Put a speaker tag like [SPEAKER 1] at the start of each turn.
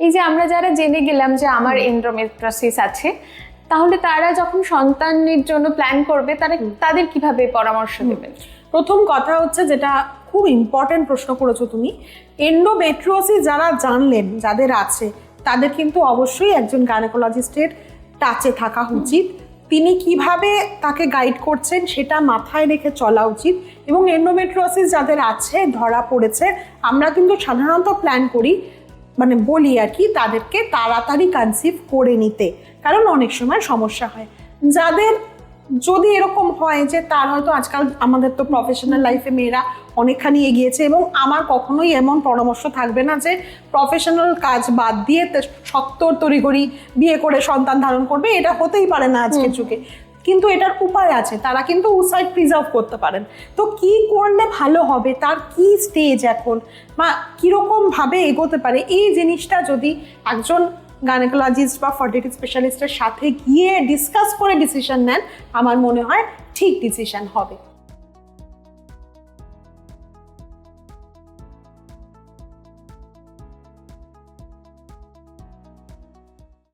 [SPEAKER 1] এই যে আমরা যারা জেনে গেলাম যে আমার এন্ড্রোমেট্রোসিস আছে তাহলে তারা যখন সন্তানের জন্য প্ল্যান করবে তারা তাদের কীভাবে পরামর্শ দেবেন?
[SPEAKER 2] প্রথম কথা হচ্ছে যেটা খুব ইম্পর্টেন্ট প্রশ্ন করেছ তুমি এন্ডোমেট্রিওসিস যারা জানলেন যাদের আছে তাদের কিন্তু অবশ্যই একজন গাইনোকোলজিস্টের টাচে থাকা উচিত। তিনি কীভাবে তাকে গাইড করছেন সেটা মাথায় রেখে চলা উচিত। এবং এন্ডোমেট্রিওসিস যাদের আছে ধরা পড়েছে আমরা কিন্তু সাধারণত প্ল্যান করি মানে বলি আর কি তাদেরকে তাড়াতাড়ি কনসিভ করে নিতে। কারণ অনেক সময় সমস্যা হয়। যাদের যদি এরকম হয় যে তার হয়তো আজকাল আমাদের তো প্রফেশনাল লাইফে মেয়েরা অনেকখানি এগিয়েছে এবং আমার কখনোই এমন পরামর্শ থাকবে না যে প্রফেশনাল কাজ বাদ দিয়ে সত্তর তড়িঘড়ি বিয়ে করে সন্তান ধারণ করবে। এটা হতেই পারে না আজকের যুগে। কিন্তু এটার উপায় আছে, তারা কিন্তু উসাইড প্রিজার্ভ করতে পারেন। তো কি করলে ভালো হবে, তার কি স্টেজ এখন? বা কীরকমভাবে এগোতে পারে? এই জিনিসটা যদি একজন গাইনোকোলজিস্ট বা ফার্টিলিটি স্পেশালিস্টের সাথে গিয়ে ডিসকাস করে ডিসিশন নেন, আমার মনে হয় ঠিক ডিসিশন হবে।